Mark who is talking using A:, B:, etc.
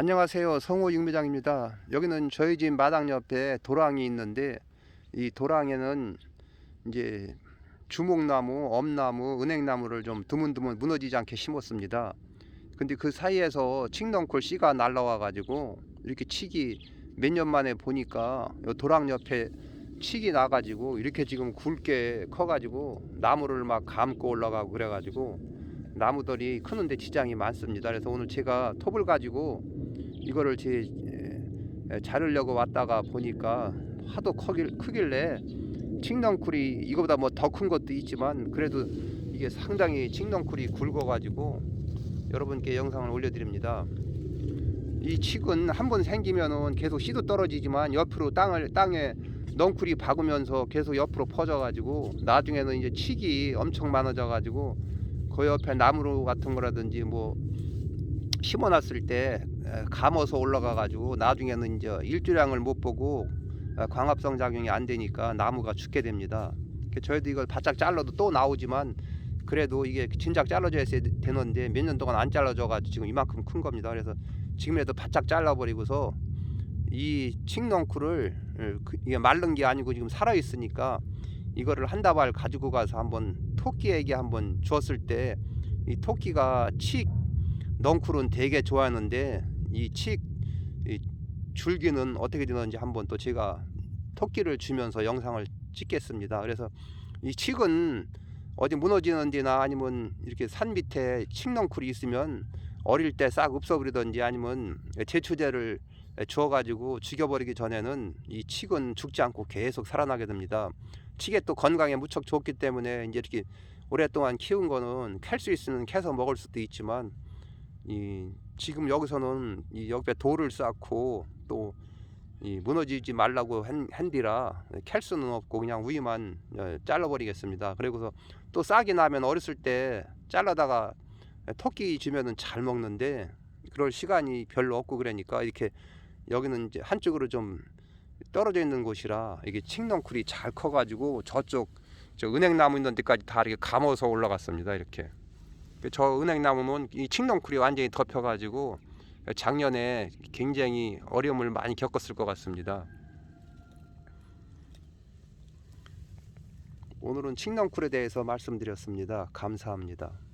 A: 안녕하세요. 성호 육매장입니다. 여기는 저희 집 마당 옆에 도랑이 있는데 이 도랑에는 이제 주목나무, 엄나무, 은행나무를 좀 드문드문 무너지지 않게 심었습니다. 근데 그 사이에서 칡넝쿨 씨가 날라와 가지고 이렇게 칡이 몇 년 만에 보니까 요 도랑 옆에 칡이 나가지고 이렇게 지금 굵게 커가지고 나무를 막 감고 올라가고 그래가지고 나무들이 크는데 지장이 많습니다. 그래서 오늘 제가 톱을 가지고 이거를 제 에, 자르려고 왔다가 보니까 하도 크길, 크길래 칡넝쿨이 이거보다 뭐 더 큰 것도 있지만 그래도 이게 상당히 칡넝쿨이 굵어가지고 여러분께 영상을 올려드립니다. 이 칡은 한 번 생기면은 계속 씨도 떨어지지만 옆으로 땅을 땅에 넝쿨이 박으면서 계속 옆으로 퍼져가지고 나중에는 이제 칡이 엄청 많아져가지고 그 옆에 나무 같은 거라든지 뭐 심어놨을 때 에, 감어서 올라가가지고 나중에는 이제 일주량을 못 보고 어, 광합성 작용이 안 되니까 나무가 죽게 됩니다. 그 저희도 이걸 바짝 잘라도 또 나오지만 그래도 이게 진작 잘라줘야 되는데 몇 년 동안 안 잘라줘가지고 지금 이만큼 큰 겁니다. 그래서 지금이라도 바짝 잘라버리고서 이 칡넝쿨을 어, 그- 이게 마른 게 아니고 지금 살아 있으니까 이거를 한 다발 가지고 가서 한번 토끼에게 한번 주었을 때 이 토끼가 칡 넝쿨은 되게 좋아하는데 이칡 이 줄기는 어떻게 되는지 한번 또 제가 토끼를 주면서 영상을 찍겠습니다. 그래서 이 칡은 어디 무너지는 데나 아니면 이렇게 산 밑에 칡넝쿨이 있으면 어릴 때싹 없어버리든지 아니면 제초제를 주어가지고 죽여버리기 전에는 이 칡은 죽지 않고 계속 살아나게 됩니다. 칡에 또 건강에 무척 좋기 때문에 이제 이렇게 오랫동안 키운 거는 캘 수 있으면 캐서 먹을 수도 있지만 이 지금 여기서는 이 옆에 돌을 쌓고 또 이 무너지지 말라고 한, 한디라 캘 수는 없고 그냥 우위만 어, 잘라버리겠습니다. 그리고서 또 싹이 나면 어렸을 때 잘라다가 토끼 주면은 잘 먹는데 그럴 시간이 별로 없고 그러니까 이렇게 여기는 이제 한쪽으로 좀 떨어져 있는 곳이라 이게 칡넝쿨이 잘 커가지고 저쪽 저 은행나무 있는 데까지 다 이렇게 감아서 올라갔습니다. 이렇게 저 은행 나무는 이 칡넝쿨이 완전히 덮여가지고 작년에 굉장히 어려움을 많이 겪었을 것 같습니다. 오늘은 칡넝쿨에 대해서 말씀드렸습니다. 감사합니다.